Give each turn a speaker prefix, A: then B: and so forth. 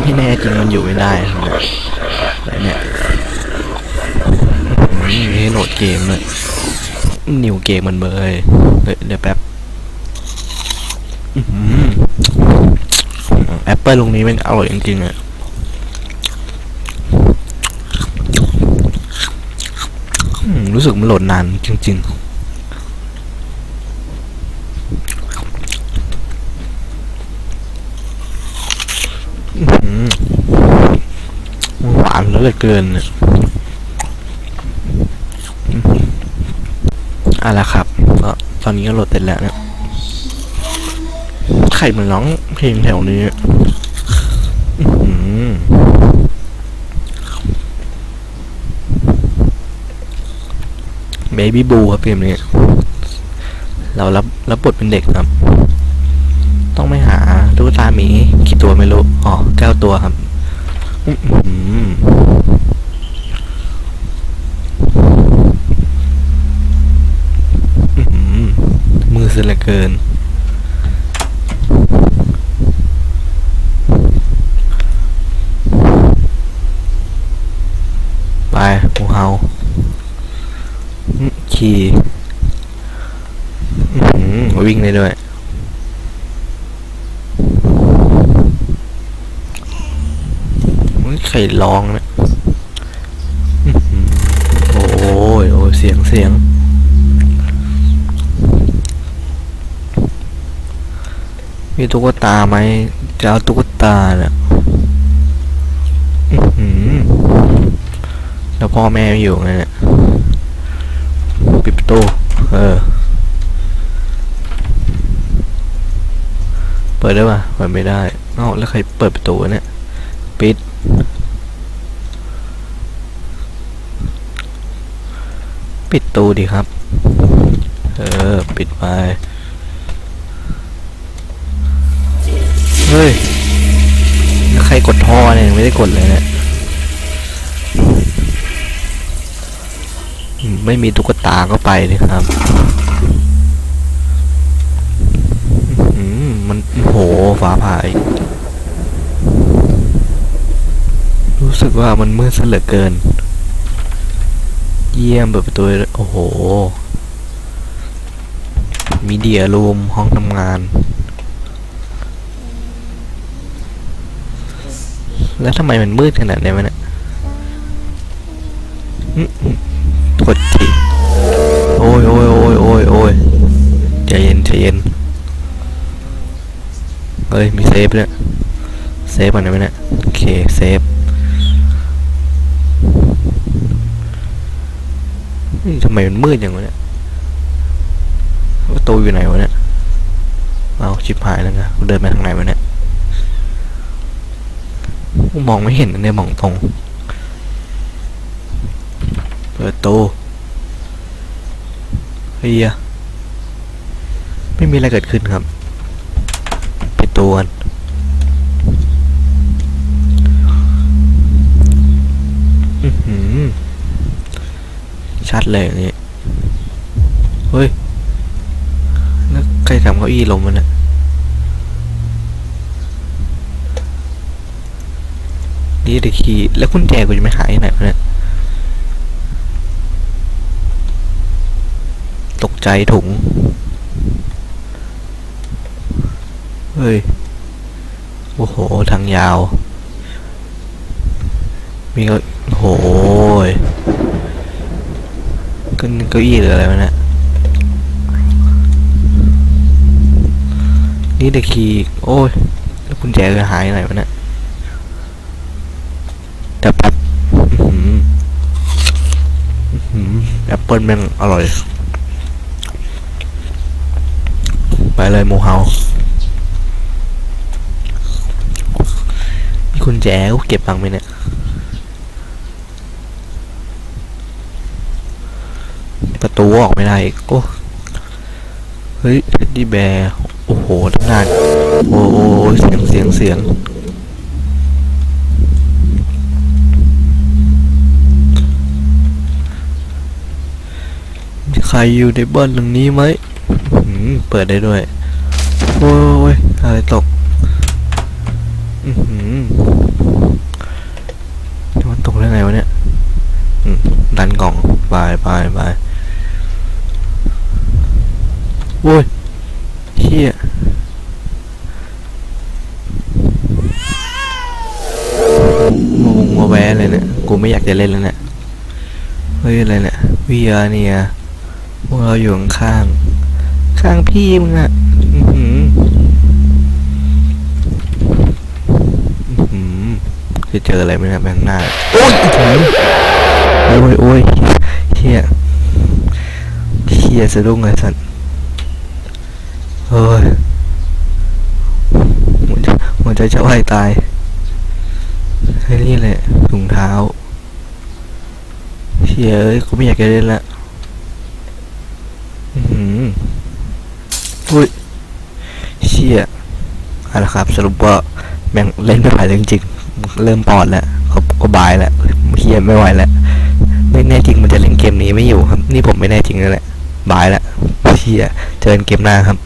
A: ไม่แน่จริงมันอยู่ไม่ได้นะอะไรเนี่ยอืมมีให้โหลดเกมเลยนิวเกมมันเบยเฮ้ยเดี๋ยวแป๊บแอปเปิลลงนี้มันอร่อยจริงๆอะรู้สึกมันโหลดนานจริง ๆ อืมหวาน เหลือเกินเนี่ยอืมเอะละครับก็ตอนนี้ก็โหลดเสร็จแล้วเนี่ยใครมันร้องเพลงแถวนี้เบบี้บูครับเกมนี้ เรารับรับบทเป็นเด็กครับ ต้องไม่หาตุ๊กตาหมีกี่ตัวไม่รู้ อ๋อเก้าตัวครับ อื้อหืออื้อหือมือ เสียเหลือเกิน ไปหูเฮาขี่วิ่งได้ด้วยใครร้องเนี่ยโอ้ยโอ้ยเสียงเสียง มีตุ๊กตาไหมจะเอาตุ๊กตาเนี่ยแล้วพ่อแม่ไม่อยู่ไงเนี่ยปิดประตูเออ เปิดได้ป่ะเปิดไม่ได้เอ้าแล้วใครเปิดประตูเนี่ย ปิด ปิดตูดีครับ เออ ปิดไป ฮ้ยใครกดท่อเนี่ยไม่ได้กดเลยเนี่ยไม่มีตุ๊กตาก็ไปดิครับมันโหฟ้าผ่าอีกรู้สึกว่ามันมืดซะเหลือเกิน เยี่ยมเปิดประตูโอ้โห มีเดียรูมห้องทำงาน แล้วทำไมมันมืดขนาดนี้วะเนี่ยอื้ออื้อกดทีโอ้ยโอ้ยโอ้ยโอ้ยโอ้ยใจเย็นใจเย็นเฮ้ย มีเซฟเนี่ยเซฟก่อนได้ไหมเนี่ยโอเค เซฟนี่ทำไมมันมืดอย่างวะเนี่ยประตูอยู่ไหนวะเนี่ย เอาชิบหายแล้วไงเดินไปทางไหนวะเนี่ย กูมองไม่เห็นนะเนี่ยมองตรง เปิดตูเฮียไม่มีอะไรเกิดขึ้นครับปิดตูกันชัดเลยอย่างนี้ เฮ้ยแล้วใครทำเก้าอี้ลมมันเนี่ นี่เด็กขี่แล้วกุญแจกูจะไม่หายไหนวะเนี่ยตกใจถุง เฮ้ย โอ้โห ทางยาว มีก็โอ้โหยขึ้นเก้าอี้หรืออะไรวะเนี่ยนี่เด็กขี่โอ้ย แล้วกุญแจจะหายไหนวะเนี่ยแต่แป๊บอื้อหืออื้อหือแอ ปเปิลแม่งอร่อย ไปเลยหมูเฮามีกุญแจกูเก็บบังค์ไหมเนี่ยประตูออกไม่ได้กโอ้เฮ้ยเท็ดดี้แบร์โอ้โหทั้งงานโอ้โอ้โอ้เสียงเสียงเสียง รอยู่ในบ้านหลังนี้ไหมเปิดได้ด้วย โอ้ยอะไรตกมันตกได้ไงวะเนี่ยดันกล่องบายบายบายโอ้ยเฮียงงมาแวะเลยเนี่ย กูไม่อยากจะเล่นแล้วเนี่ย เฮ้ยอะไรเนี่ยวิยาเนี่ย พวกเราอยู่ข้าง ข้างพี่มึงอะอื้อหืออื้อหือจะเจออะไรไหมเนะแบงหน้า โอ้ยโอ้ยโอ้ยเฮียเฮียสะดุ้งเลยสันเฮ้ยหัวใจจจะวายตายเฮ้นี่แหละถุงเท้าเชี่ยเอ้ยกูไม่อยากจะเล่นละอือหือ อุ้ยเชี่ยเอาละครับสรุปว่าแม่งเล่นไม่ไหวจริงๆเริ่มปอดแล้วก็ก็บายแล้วเฮียไม่ไหวแล้วไม่แน่จริงมันจะเล่นเกมนี้ไม่อยู่ครับ นี่ผมไม่แน่จริงแล้วแหละบายแล้วเชี่ยเจอกันเกมหน้าครับ